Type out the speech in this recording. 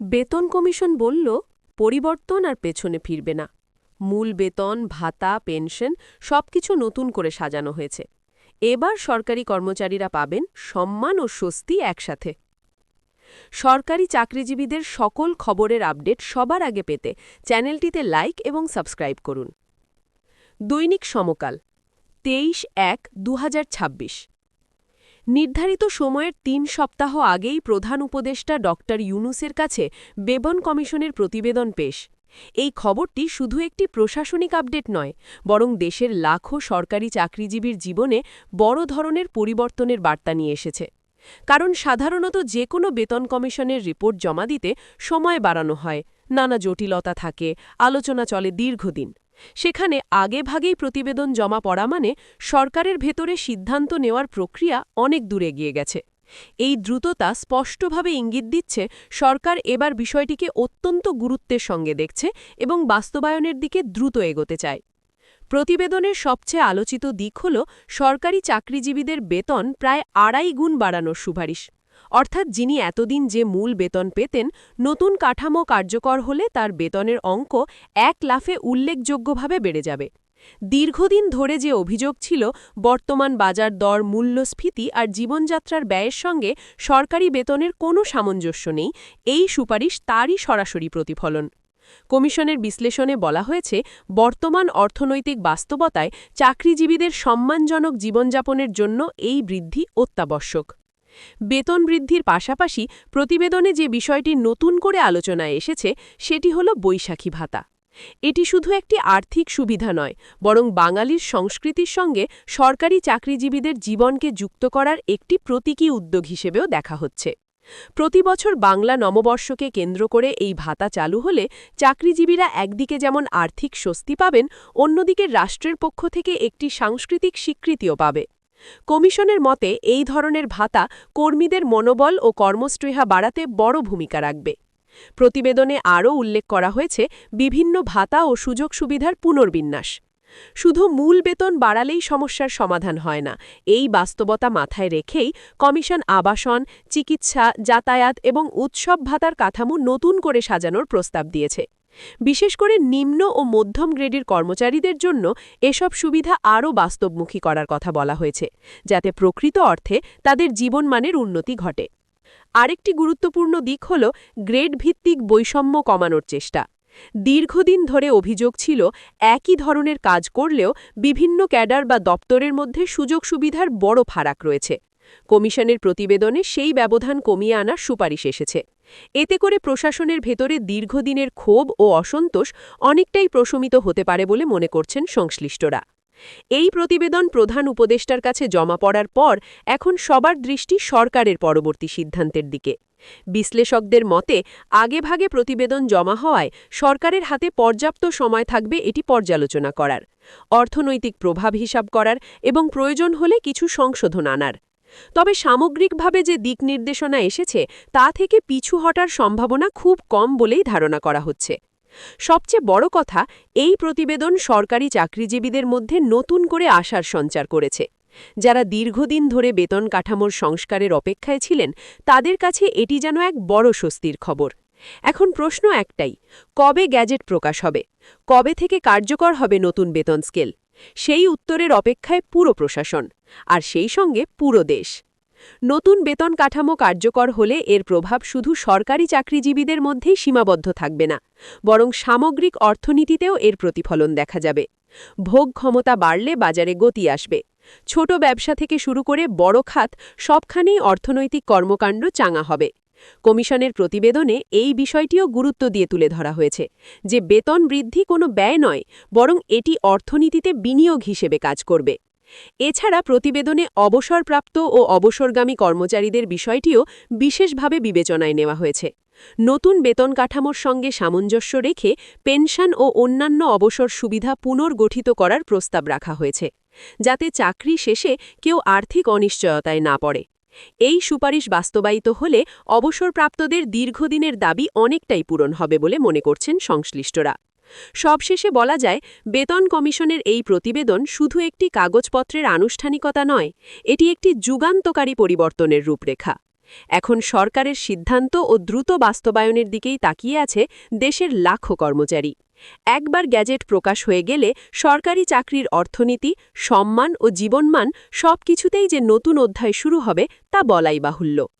বেতন কমিশন বলল, পরিবর্তন আর পেছনে ফিরবে না। মূল বেতন, ভাতা, পেনশন সবকিছু নতুন করে সাজানো হয়েছে। এবার সরকারি কর্মচারীরা পাবেন সম্মান ও স্বস্তি একসাথে। সরকারি চাকরিজীবীদের সকল খবরের আপডেট সবার আগে পেতে চ্যানেলটিতে লাইক এবং সাবস্ক্রাইব করুন। দৈনিক সমকাল, তেইশ এক দু নির্ধারিত সময়ের তিন সপ্তাহ আগেই প্রধান উপদেষ্টা ড ইউনুসের কাছে বেবন কমিশনের প্রতিবেদন পেশ। এই খবরটি শুধু একটি প্রশাসনিক আপডেট নয়, বরং দেশের লাখো সরকারি চাকরিজীবীর জীবনে বড় ধরনের পরিবর্তনের বার্তা নিয়ে এসেছে। কারণ সাধারণত যে কোনো বেতন কমিশনের রিপোর্ট জমা দিতে সময় বাড়ানো হয়, নানা জটিলতা থাকে, আলোচনা চলে দীর্ঘদিন। সেখানে আগেভাগেই প্রতিবেদন জমা পড়া মানে সরকারের ভেতরে সিদ্ধান্ত নেওয়ার প্রক্রিয়া অনেক দূরে গিয়ে গেছে। এই দ্রুততা স্পষ্টভাবে ইঙ্গিত দিচ্ছে সরকার এবার বিষয়টিকে অত্যন্ত গুরুত্বের সঙ্গে দেখছে এবং বাস্তবায়নের দিকে দ্রুত এগোতে চায়। প্রতিবেদনের সবচেয়ে আলোচিত দিক হল সরকারি চাকরিজীবীদের বেতন প্রায় আড়াই গুণ বাড়ানোর সুপারিশ। অর্থাৎ যিনি এতদিন যে মূল বেতন পেতেন, নতুন কাঠামো কার্যকর হলে তার বেতনের অঙ্ক এক লাফে উল্লেখযোগ্যভাবে বেড়ে যাবে। দীর্ঘদিন ধরে যে অভিযোগ ছিল, বর্তমান বাজার দর, মূল্যস্ফীতি আর জীবনযাত্রার ব্যয়ের সঙ্গে সরকারি বেতনের কোনো সামঞ্জস্য নেই, এই সুপারিশ তারই সরাসরি প্রতিফলন। কমিশনের বিশ্লেষণে বলা হয়েছে, বর্তমান অর্থনৈতিক বাস্তবতায় চাকরিজীবীদের সম্মানজনক জীবনযাপনের জন্য এই বৃদ্ধি অত্যাবশ্যক। বেতন বৃদ্ধির পাশাপাশি প্রতিবেদনে যে বিষয়টি নতুন করে আলোচনায় এসেছে, সেটি হল বৈশাখী ভাতা। এটি শুধু একটি আর্থিক সুবিধা নয়, বরং বাঙালির সংস্কৃতির সঙ্গে সরকারি চাকরিজীবীদের জীবনকে যুক্ত করার একটি প্রতীকী উদ্যোগ হিসেবেও দেখা হচ্ছে। প্রতি বছর বাংলা নববর্ষকে কেন্দ্র করে এই ভাতা চালু হলে চাকরিজীবীরা একদিকে যেমন আর্থিক স্বস্তি পাবেন, অন্যদিকে রাষ্ট্রের পক্ষ থেকে একটি সাংস্কৃতিক স্বীকৃতিও পাবে। কমিশনের মতে, এই ধরনের ভাতা কর্মীদের মনোবল ও কর্মস্পৃহা বাড়াতে বড় ভূমিকা রাখবে। প্রতিবেদনে আরও উল্লেখ করা হয়েছে, বিভিন্ন ভাতা ও সুযোগ সুবিধার পুনর্বিন্যাস। শুধু মূল বেতন বাড়ালেই সমস্যার সমাধান হয় না, এই বাস্তবতা মাথায় রেখেই কমিশন আবাসন, চিকিৎসা, যাতায়াত এবং উৎসব ভাতার কাঠামো নতুন করে সাজানোর প্রস্তাব দিয়েছে। বিশেষ করে নিম্ন ও মধ্যম গ্রেডের কর্মচারীদের জন্য এসব সুবিধা আরও বাস্তবমুখী করার কথা বলা হয়েছে, যাতে প্রকৃত অর্থে তাদের জীবনমানের উন্নতি ঘটে। আরেকটি গুরুত্বপূর্ণ দিক হল গ্রেড ভিত্তিক বৈষম্য কমানোর চেষ্টা। দীর্ঘদিন ধরে অভিযোগ ছিল একই ধরনের কাজ করলেও বিভিন্ন ক্যাডার বা দপ্তরের মধ্যে সুযোগ সুবিধার বড় ফারাক রয়েছে। কমিশনের প্রতিবেদনে সেই ব্যবধান কমিয়ে আনার সুপারিশ এসেছে। এতে করে প্রশাসনের ভেতরে দীর্ঘদিনের ক্ষোভ ও অসন্তোষ অনেকটাই প্রশমিত হতে পারে বলে মনে করছেন সংশ্লিষ্টরা। এই প্রতিবেদন প্রধান উপদেষ্টার কাছে জমা পড়ার পর এখন সবার দৃষ্টি সরকারের পরবর্তী সিদ্ধান্তের দিকে। বিশ্লেষকদের মতে, আগেভাগে প্রতিবেদন জমা হওয়ায় সরকারের হাতে পর্যাপ্ত সময় থাকবে এটি পর্যালোচনা করার। অর্থনৈতিক প্রভাব হিসাব করার এবং প্রয়োজন হলে কিছু সংশোধন আনার। তবে সামগ্রিকভাবে যে দিক নির্দেশনা এসেছে, তা থেকে পিছু হটার সম্ভাবনা খুব কম বলেই ধারণা করা হচ্ছে। সবচেয়ে বড় কথা, এই প্রতিবেদন সরকারি চাকরিজীবীদের মধ্যে নতুন করে আশার সঞ্চার করেছে। যারা দীর্ঘদিন ধরে বেতন কাঠামোর সংস্কারের অপেক্ষায় ছিলেন, তাদের কাছে এটি যেন এক বড় স্বস্তির খবর। এখন প্রশ্ন একটাই, কবে গ্যাজেট প্রকাশ হবে? কবে থেকে কার্যকর হবে নতুন বেতন স্কেল? সেই উত্তরের অপেক্ষায় পুরো প্রশাসন, আর সেই সঙ্গে পুরো দেশ। নতুন বেতন কাঠামো কার্যকর হলে এর প্রভাব শুধু সরকারি চাকরিজীবীদের মধ্যেই সীমাবদ্ধ থাকবে না, বরং সামগ্রিক অর্থনীতিতেও এর প্রতিফলন দেখা যাবে। ভোগ ক্ষমতা বাড়লে বাজারে গতি আসবে। ছোট ব্যবসা থেকে শুরু করে বড় খাত সবখানেই অর্থনৈতিক কর্মকাণ্ড চাঙা হবে। কমিশনের প্রতিবেদনে এই বিষয়টিও গুরুত্ব দিয়ে তুলে ধরা হয়েছে যে বেতন বৃদ্ধি কোনো ব্যয় নয়, বরং এটি অর্থনীতিতে বিনিয়োগ হিসেবে কাজ করবে। এছাড়া প্রতিবেদনে অবসরপ্রাপ্ত ও অবসরগামী কর্মচারীদের বিষয়টিও বিশেষভাবে বিবেচনায় নেওয়া হয়েছে। নতুন বেতন কাঠামোর সঙ্গে সামঞ্জস্য রেখে পেনশন ও অন্যান্য অবসর সুবিধা পুনর্গঠিত করার প্রস্তাব রাখা হয়েছে, যাতে চাকরি শেষে কেউ আর্থিক অনিশ্চয়তায় না পড়ে। এই সুপারিশ বাস্তবায়িত হলে অবসরপ্রাপ্তদের দীর্ঘদিনের দাবি অনেকটাই পূরণ হবে বলে মনে করছেন সংশ্লিষ্টরা। সবশেষে বলা যায়, বেতন কমিশনের এই প্রতিবেদন শুধু একটি কাগজপত্রের আনুষ্ঠানিকতা নয়, এটি একটি যুগান্তকারী পরিবর্তনের রূপরেখা। এখন সরকারের সিদ্ধান্ত ও দ্রুত বাস্তবায়নের দিকেই তাকিয়ে আছে দেশের লাখো কর্মচারী। একবার গ্যাজেট প্রকাশ হয়ে গেলে সরকারি চাকরির অর্থনীতি, সম্মান ও জীবনমান সব কিছুতেই যে নতুন অধ্যায় শুরু হবে তা বলাই বাহুল্য।